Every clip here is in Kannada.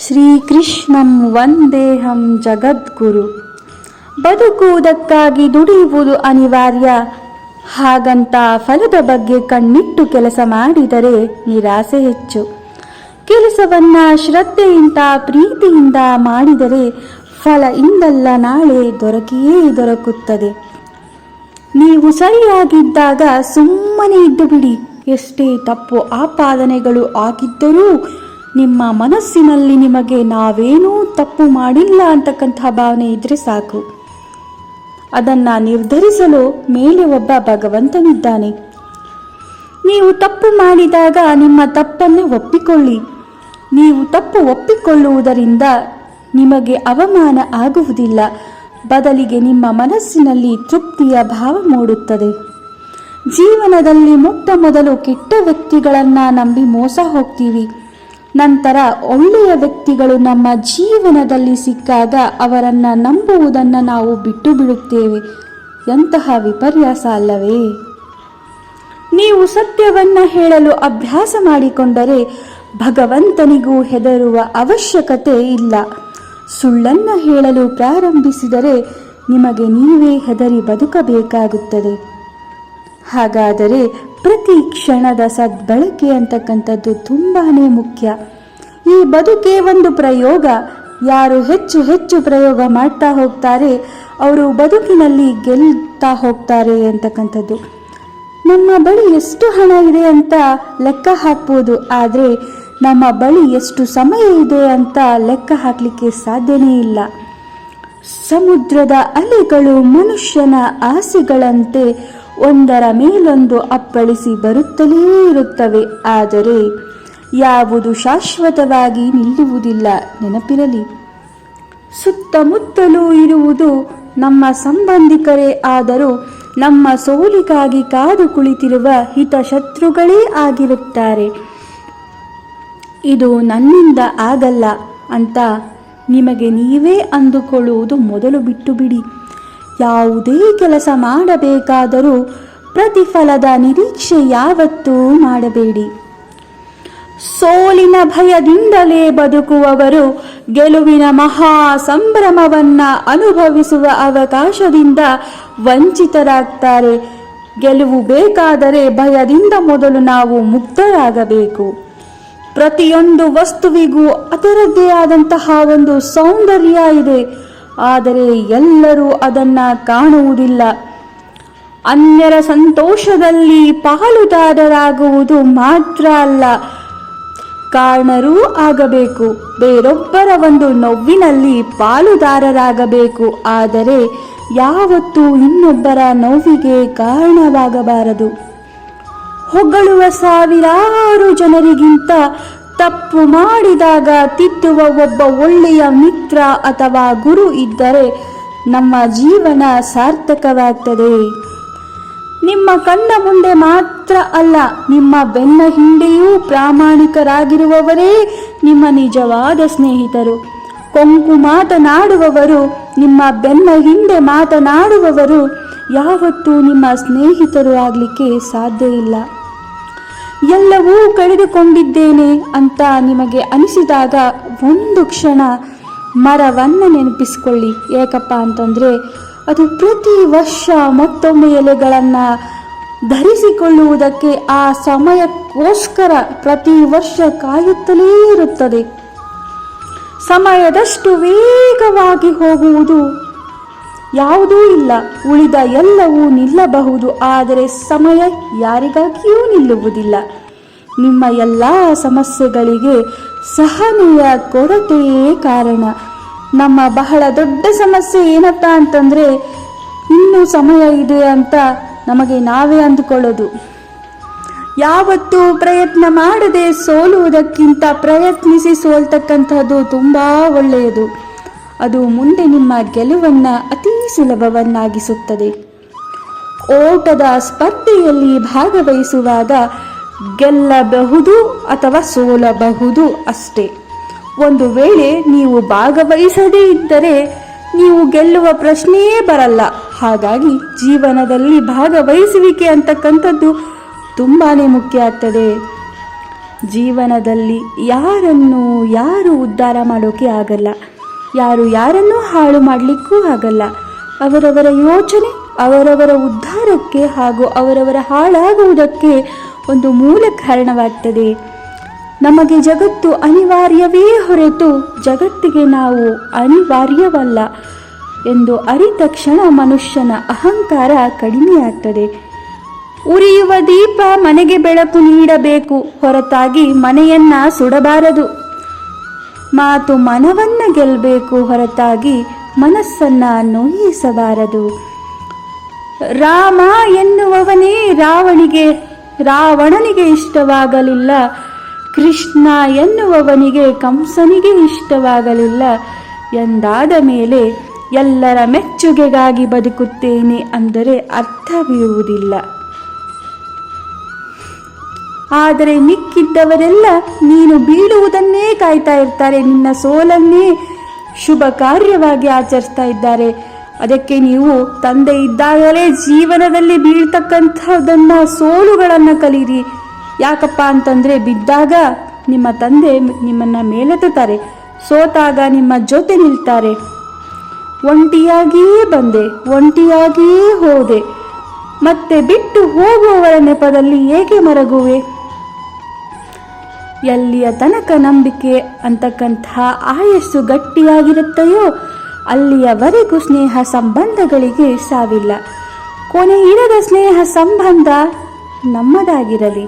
ಶ್ರೀಕೃಷ್ಣಂ ವಂದೇಹಂ ಜಗದ್ಗುರು. ಬದುಕುವುದಕ್ಕಾಗಿ ದುಡಿಯುವುದು ಅನಿವಾರ್ಯ. ಹಾಗಂತ ಫಲದ ಬಗ್ಗೆ ಕಣ್ಣಿಟ್ಟು ಕೆಲಸ ಮಾಡಿದರೆ ನಿರಾಸೆ ಹೆಚ್ಚು. ಕೆಲಸವನ್ನ ಶ್ರದ್ಧೆಯಿಂದ, ಪ್ರೀತಿಯಿಂದ ಮಾಡಿದರೆ ಫಲ ಇಂದಲ್ಲ ನಾಳೆ ದೊರಕಿಯೇ ದೊರಕುತ್ತದೆ. ನೀವು ಸರಿಯಾಗಿದ್ದಾಗ ಸುಮ್ಮನೆ ಇದ್ದು ಬಿಡಿ. ಎಷ್ಟೇ ತಪ್ಪು ಆಪಾದನೆಗಳು ಆಗಿದ್ದರೂ ನಿಮ್ಮ ಮನಸ್ಸಿನಲ್ಲಿ ನಿಮಗೆ ನಾವೇನೂ ತಪ್ಪು ಮಾಡಿಲ್ಲ ಅಂತಕ್ಕಂತಹ ಭಾವನೆ ಇದ್ರೆ ಸಾಕು. ಅದನ್ನ ನಿರ್ಧರಿಸಲು ಮೇಲೆ ಒಬ್ಬ ಭಗವಂತನಿದ್ದಾನೆ. ನೀವು ತಪ್ಪು ಮಾಡಿದಾಗ ನಿಮ್ಮ ತಪ್ಪನ್ನು ಒಪ್ಪಿಕೊಳ್ಳಿ. ನೀವು ತಪ್ಪು ಒಪ್ಪಿಕೊಳ್ಳುವುದರಿಂದ ನಿಮಗೆ ಅವಮಾನ ಆಗುವುದಿಲ್ಲ. ಬದಲಿಗೆ ನಿಮ್ಮ ಮನಸ್ಸಿನಲ್ಲಿ ತೃಪ್ತಿಯ ಭಾವ ಮೂಡುತ್ತದೆ. ಜೀವನದಲ್ಲಿ ಮೊಟ್ಟ ಮೊದಲು ಕೆಟ್ಟ ವ್ಯಕ್ತಿಗಳನ್ನ ನಂಬಿ ಮೋಸ ಹೋಗ್ತೀವಿ. ನಂತರ ಒಳ್ಳೆಯ ವ್ಯಕ್ತಿಗಳು ನಮ್ಮ ಜೀವನದಲ್ಲಿ ಸಿಕ್ಕಾಗ ಅವರನ್ನು ನಂಬುವುದನ್ನು ನಾವು ಬಿಟ್ಟು ಬಿಡುತ್ತೇವೆ. ಎಂತಹ ವಿಪರ್ಯಾಸ ಅಲ್ಲವೇ? ನೀವು ಸತ್ಯವನ್ನ ಹೇಳಲು ಅಭ್ಯಾಸ ಮಾಡಿಕೊಂಡರೆ ಭಗವಂತನಿಗೂ ಹೆದರುವ ಅವಶ್ಯಕತೆ ಇಲ್ಲ. ಸುಳ್ಳನ್ನ ಹೇಳಲು ಪ್ರಾರಂಭಿಸಿದರೆ ನಿಮಗೆ ನೀವೇ ಹೆದರಿ ಬದುಕಬೇಕಾಗುತ್ತದೆ. ಹಾಗಾದರೆ ಪ್ರತಿ ಕ್ಷಣದ ಸದ್ಬಳಕೆ ಅಂತಕ್ಕಂಥದ್ದು ತುಂಬಾ ಮುಖ್ಯ. ಈ ಬದುಕೆ ಒಂದು ಪ್ರಯೋಗ. ಯಾರು ಹೆಚ್ಚು ಹೆಚ್ಚು ಪ್ರಯೋಗ ಮಾಡ್ತಾ ಹೋಗ್ತಾರೆ, ಅವರು ಬದುಕಿನಲ್ಲಿ ಗೆಲ್ತಾ ಹೋಗ್ತಾರೆ ಅಂತಕ್ಕಂಥದ್ದು. ನಮ್ಮ ಬಳಿ ಎಷ್ಟು ಹಣ ಇದೆ ಅಂತ ಲೆಕ್ಕ ಹಾಕ್ಬೋದು, ಆದರೆ ನಮ್ಮ ಬಳಿ ಎಷ್ಟು ಸಮಯ ಇದೆ ಅಂತ ಲೆಕ್ಕ ಹಾಕಲಿಕ್ಕೆ ಸಾಧ್ಯನೇ ಇಲ್ಲ. ಸಮುದ್ರದ ಅಲೆಗಳು ಮನುಷ್ಯನ ಆಸೆಗಳಂತೆ ಒಂದರ ಮೇಲೊಂದು ಅಪ್ಪಳಿಸಿ ಬರುತ್ತಲೇ ಇರುತ್ತವೆ. ಆದರೆ ಯಾವುದು ಶಾಶ್ವತವಾಗಿ ನಿಲ್ಲುವುದಿಲ್ಲ ನೆನಪಿರಲಿ. ಸುತ್ತಮುತ್ತಲೂ ಇರುವುದು ನಮ್ಮ ಸಂಬಂಧಿಕರೇ ಆದರೂ ನಮ್ಮ ಸೋಲಿಗಾಗಿ ಕಾದು ಕುಳಿತಿರುವ ಹಿತಶತ್ರುಗಳೇ ಆಗಿರುತ್ತಾರೆ. ಇದು ನನ್ನಿಂದ ಆಗಲ್ಲ ಅಂತ ನಿಮಗೆ ನೀವೇ ಅಂದುಕೊಳ್ಳುವುದು ಮೊದಲು ಬಿಟ್ಟು ಬಿಡಿ ಯಾವುದೇ ಕೆಲಸ ಮಾಡಬೇಕಾದರೂ ಪ್ರತಿಫಲದ ನಿರೀಕ್ಷೆ ಯಾವತ್ತೂ ಮಾಡಬೇಡಿ. ಸೋಲಿನ ಭಯದಿಂದಲೇ ಬದುಕುವವರು ಗೆಲುವಿನ ಮಹಾ ಸಂಭ್ರಮವನ್ನ ಅನುಭವಿಸುವ ಅವಕಾಶದಿಂದ ವಂಚಿತರಾಗ್ತಾರೆ. ಗೆಲುವು ಬೇಕಾದರೆ ಭಯದಿಂದ ಮೊದಲು ನಾವು ಮುಕ್ತರಾಗಬೇಕು. ಪ್ರತಿಯೊಂದು ವಸ್ತುವಿಗೂ ಅದರದ್ದೇ ಆದಂತಹ ಒಂದು ಸೌಂದರ್ಯ ಇದೆ. ಆದರೆ ಎಲ್ಲರೂ ಅದನ್ನು ಕಾಣುವುದಿಲ್ಲ. ಅನ್ಯರ ಸಂತೋಷದಲ್ಲಿ ಪಾಲುದಾರರಾಗುವುದು ಮಾತ್ರ ಅಲ್ಲ, ಕಾರಣರೂ ಆಗಬೇಕು. ಬೇರೊಬ್ಬರ ಒಂದು ನೋವಿನಲ್ಲಿ ಪಾಲುದಾರರಾಗಬೇಕು, ಆದರೆ ಯಾವತ್ತೂ ಇನ್ನೊಬ್ಬರ ನೋವಿಗೆ ಕಾರಣವಾಗಬಾರದು. ಹೊಗಳುವ ಸಾವಿರಾರು ಜನರಿಗಿಂತ ತಪ್ಪು ಮಾಡಿದಾಗ ತಿದ್ದುವ ಒಬ್ಬ ಒಳ್ಳೆಯ ಮಿತ್ರ ಅಥವಾ ಗುರು ಇದ್ದರೆ ನಮ್ಮ ಜೀವನ ಸಾರ್ಥಕವಾಗ್ತದೆ. ನಿಮ್ಮ ಕಣ್ಣ ಮುಂದೆ ಮಾತ್ರ ಅಲ್ಲ, ನಿಮ್ಮ ಬೆನ್ನ ಹಿಂದೆಯೂ ಪ್ರಾಮಾಣಿಕರಾಗಿರುವವರೇ ನಿಮ್ಮ ನಿಜವಾದ ಸ್ನೇಹಿತರು. ಕೊಂಕು ಮಾತನಾಡುವವರು, ನಿಮ್ಮ ಬೆನ್ನ ಹಿಂದೆ ಮಾತನಾಡುವವರು ಯಾವತ್ತೂ ನಿಮ್ಮ ಸ್ನೇಹಿತರು ಆಗಲಿಕ್ಕೆ ಸಾಧ್ಯ ಇಲ್ಲ. ಎಲ್ಲವೂ ಕಳೆದುಕೊಂಡಿದ್ದೇನೆ ಅಂತ ನಿಮಗೆ ಅನಿಸಿದಾಗ ಒಂದು ಕ್ಷಣ ಮರವನ್ನು ನೆನಪಿಸಿಕೊಳ್ಳಿ. ಏಕಪ್ಪ ಅಂತಂದರೆ, ಅದು ಪ್ರತಿ ವರ್ಷ ಮತ್ತೊಮ್ಮೆ ಎಲೆಗಳನ್ನು ಧರಿಸಿಕೊಳ್ಳುವುದಕ್ಕೆ ಆ ಸಮಯಕ್ಕೋಸ್ಕರ ಪ್ರತಿ ವರ್ಷ ಕಾಯುತ್ತಲೇ ಇರುತ್ತದೆ. ಸಮಯದಷ್ಟು ವೇಗವಾಗಿ ಹೋಗುವುದು ಯಾವುದೂ ಇಲ್ಲ. ಉಳಿದ ಎಲ್ಲವೂ ನಿಲ್ಲಬಹುದು. ಆದರೆ ಸಮಯ ಯಾರಿಗಾಗಿಯೂ ನಿಲ್ಲುವುದಿಲ್ಲ. ನಿಮ್ಮ ಎಲ್ಲ ಸಮಸ್ಯೆಗಳಿಗೆ ಸಹನೆಯ ಕೊರತೆಯೇ ಕಾರಣ. ನಮ್ಮ ಬಹಳ ದೊಡ್ಡ ಸಮಸ್ಯೆ ಏನಪ್ಪ ಅಂತಂದರೆ, ಇನ್ನೂ ಸಮಯ ಇದೆ ಅಂತ ನಮಗೆ ನಾವೇ ಅಂದುಕೊಳ್ಳೋದು. ಯಾವತ್ತೂ ಪ್ರಯತ್ನ ಮಾಡದೆ ಸೋಲುವುದಕ್ಕಿಂತ ಪ್ರಯತ್ನಿಸಿ ಸೋಲ್ತಕ್ಕಂಥದ್ದು ತುಂಬ ಒಳ್ಳೆಯದು. ಅದು ಮುಂದೆ ನಿಮ್ಮ ಗೆಲುವನ್ನು ಅತಿ ಸುಲಭವನ್ನಾಗಿಸುತ್ತದೆ. ಓಟದ ಸ್ಪರ್ಧೆಯಲ್ಲಿ ಭಾಗವಹಿಸುವಾಗ ಗೆಲ್ಲಬಹುದು ಅಥವಾ ಸೋಲಬಹುದು ಅಷ್ಟೇ. ಒಂದು ವೇಳೆ ನೀವು ಭಾಗವಹಿಸದೇ ಇದ್ದರೆ ನೀವು ಗೆಲ್ಲುವ ಪ್ರಶ್ನೆಯೇ ಬರಲ್ಲ. ಹಾಗಾಗಿ ಜೀವನದಲ್ಲಿ ಭಾಗವಹಿಸುವಿಕೆ ಅಂತಕ್ಕಂಥದ್ದು ತುಂಬಾ ಮುಖ್ಯ ಆಗ್ತದೆ. ಜೀವನದಲ್ಲಿ ಯಾರನ್ನು ಯಾರು ಉದ್ಧಾರ ಮಾಡೋಕೆ ಆಗಲ್ಲ. ಯಾರು ಯಾರನ್ನೂ ಹಾಳು ಮಾಡಲಿಕ್ಕೂ ಆಗಲ್ಲ. ಅವರವರ ಯೋಚನೆ, ಅವರವರ ಉದ್ಧಾರಕ್ಕೆ ಹಾಗೂ ಅವರವರ ಹಾಳಾಗುವುದಕ್ಕೆ ಒಂದು ಮೂಲ ಕಾರಣವಾಗ್ತದೆ. ನಮಗೆ ಜಗತ್ತು ಅನಿವಾರ್ಯವೇ ಹೊರತು ಜಗತ್ತಿಗೆ ನಾವು ಅನಿವಾರ್ಯವಲ್ಲ ಎಂದು ಅರಿತ ಕ್ಷಣ ಮನುಷ್ಯನ ಅಹಂಕಾರ ಕಡಿಮೆಯಾಗ್ತದೆ. ಉರಿಯುವ ದೀಪ ಮನೆಗೆ ಬೆಳಕು ನೀಡಬೇಕು, ಹೊರತಾಗಿ ಮನೆಯನ್ನ ಸುಡಬಾರದು. ಮಾತು ಮನವನ್ನ ಗೆಲ್ಲಬೇಕು ಹೊರತಾಗಿ ಮನಸ್ಸನ್ನ ನೋಯಿಸಬಾರದು. ರಾಮ ಎನ್ನುವವನೇ ರಾವಣಿಗೆ, ರಾವಣನಿಗೆ ಇಷ್ಟವಾಗಲಿಲ್ಲ. ಕೃಷ್ಣ ಎನ್ನುವವನಿಗೆ ಕಂಸನಿಗೆ ಇಷ್ಟವಾಗಲಿಲ್ಲ. ಎಂದಾದ ಮೇಲೆ ಎಲ್ಲರ ಮೆಚ್ಚುಗೆಗಾಗಿ ಬದುಕುತ್ತೇನೆ ಅಂದರೆ ಅರ್ಥವಿರುವುದಿಲ್ಲ. ಆದರೆ ಮಿಕ್ಕಿದ್ದವರೆಲ್ಲ ನೀನು ಬೀಳುವುದನ್ನೇ ಕಾಯ್ತಾ ಇರ್ತಾರೆ. ನಿನ್ನ ಸೋಲನ್ನೇ ಶುಭ ಕಾರ್ಯವಾಗಿ ಆಚರಿಸ್ತಾ ಇದ್ದಾರೆ. ಅದಕ್ಕೆ ನೀವು ತಂದೆ ಇದ್ದಾಗಲೇ ಜೀವನದಲ್ಲಿ ಬೀಳ್ತಕ್ಕಂಥದ್ದನ್ನ ಸೋಲುಗಳನ್ನು ಕಲೀರಿ. ಯಾಕಪ್ಪ ಅಂತಂದ್ರೆ ಬಿದ್ದಾಗ ನಿಮ್ಮ ತಂದೆ ನಿಮ್ಮನ್ನ ಮೇಲೆತ್ತುತ್ತಾರೆ. ಸೋತಾಗ ನಿಮ್ಮ ಜೊತೆ ನಿಲ್ತಾರೆ. ಒಂಟಿಯಾಗಿಯೇ ಬಂದೆ, ಒಂಟಿಯಾಗಿಯೇ ಹೋದೆ. ಮತ್ತೆ ಬಿಟ್ಟು ಹೋಗುವವರ ನೆಪದಲ್ಲಿ ಏಕೆ ಮರಗುವೆ? ಎಲ್ಲಿಯ ತನಕ ನಂಬಿಕೆ ಅಂತಕ್ಕಂತಹ ಆಯಸ್ಸು ಗಟ್ಟಿಯಾಗಿರುತ್ತೆಯೋ, ಅಲ್ಲಿಯವರೆಗೂ ಸ್ನೇಹ ಸಂಬಂಧಗಳಿಗೆ ಸಾವಿಲ್ಲ. ಕೊನೆ ಇರದ ಸ್ನೇಹ ಸಂಬಂಧ ನಮ್ಮದಾಗಿರಲಿ.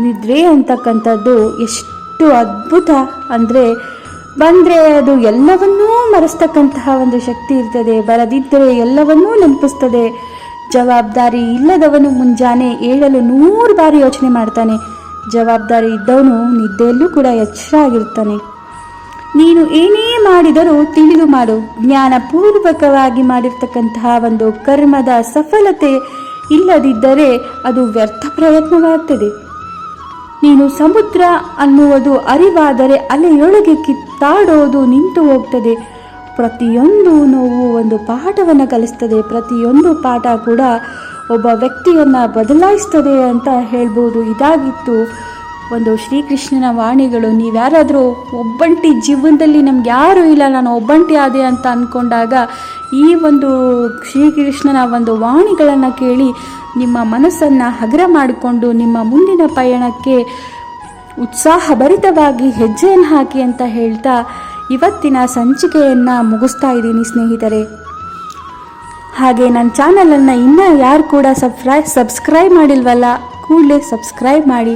ನಿದ್ರೆ ಅಂತಕ್ಕಂಥದ್ದು ಎಷ್ಟು ಅದ್ಭುತ ಅಂದರೆ, ಬಂದರೆ ಅದು ಎಲ್ಲವನ್ನೂ ಮರೆಸ್ತಕ್ಕಂತಹ ಒಂದು ಶಕ್ತಿ ಇರ್ತದೆ, ಬರದಿದ್ದರೆ ಎಲ್ಲವನ್ನೂ ನೆನಪಿಸ್ತದೆ. ಜವಾಬ್ದಾರಿ ಇಲ್ಲದವನು ಮುಂಜಾನೆ ಏಳಲು ನೂರು ಬಾರಿ ಯೋಚನೆ ಮಾಡ್ತಾನೆ. ಜವಾಬ್ದಾರಿ ಇದ್ದವನು ನಿದ್ದೆಯಲ್ಲೂ ಕೂಡ ಎಚ್ಚರ ಆಗಿರ್ತಾನೆ ನೀನು ಏನೇ ಮಾಡಿದರೂ ತಿಳಿದು ಮಾಡು. ಜ್ಞಾನಪೂರ್ವಕವಾಗಿ ಮಾಡಿರ್ತಕ್ಕಂತಹ ಒಂದು ಕರ್ಮದ ಸಫಲತೆ ಇಲ್ಲದಿದ್ದರೆ ಅದು ವ್ಯರ್ಥ ಪ್ರಯತ್ನವಾಗ್ತದೆ. ನೀನು ಸಮುದ್ರ ಅನ್ನುವುದು ಅರಿವಾದರೆ ಅಲೆಯೊಳಗೆ ಕಿತ್ತಾಡೋದು ನಿಂತು ಹೋಗ್ತದೆ. ಪ್ರತಿಯೊಂದು ನೋವು ಒಂದು ಪಾಠವನ್ನು ಕಲಿಸ್ತದೆ. ಪ್ರತಿಯೊಂದು ಪಾಠ ಕೂಡ ಒಬ್ಬ ವ್ಯಕ್ತಿಯನ್ನು ಬದಲಾಯಿಸ್ತದೆ ಅಂತ ಹೇಳ್ಬೋದು. ಇದಾಗಿತ್ತು. ಒಂದು ಶ್ರೀಕೃಷ್ಣನ ವಾಣಿಗಳು, ನೀವ್ಯಾರಾದರೂ ಒಬ್ಬಂಟಿ ಜೀವನದಲ್ಲಿ ನಮ್ಗೆ ಯಾರೂ ಇಲ್ಲ, ನಾನು ಒಬ್ಬಂಟಿ ಆದೆ ಅಂತ ಅಂದ್ಕೊಂಡಾಗ ಈ ಒಂದು ಶ್ರೀಕೃಷ್ಣನ ಒಂದು ವಾಣಿಗಳನ್ನು ಕೇಳಿ ನಿಮ್ಮ ಮನಸ್ಸನ್ನು ಹಗುರ ಮಾಡಿಕೊಂಡು ನಿಮ್ಮ ಮುಂದಿನ ಪಯಣಕ್ಕೆ ಉತ್ಸಾಹಭರಿತವಾಗಿ ಹೆಜ್ಜೆಯನ್ನು ಹಾಕಿ ಅಂತ ಹೇಳ್ತಾ ಇವತ್ತಿನ ಸಂಚಿಕೆಯನ್ನು ಮುಗಿಸ್ತಾ ಇದ್ದೀನಿ ಸ್ನೇಹಿತರೆ. ಹಾಗೆ ನನ್ನ ಚಾನಲನ್ನು ಇನ್ನೂ ಯಾರು ಕೂಡ ಸಬ್ಸ್ಕ್ರೈ ಸಬ್ಸ್ಕ್ರೈಬ್ ಮಾಡಿಲ್ವಲ್ಲ ಕೂಡಲೇ ಸಬ್ಸ್ಕ್ರೈಬ್ ಮಾಡಿ.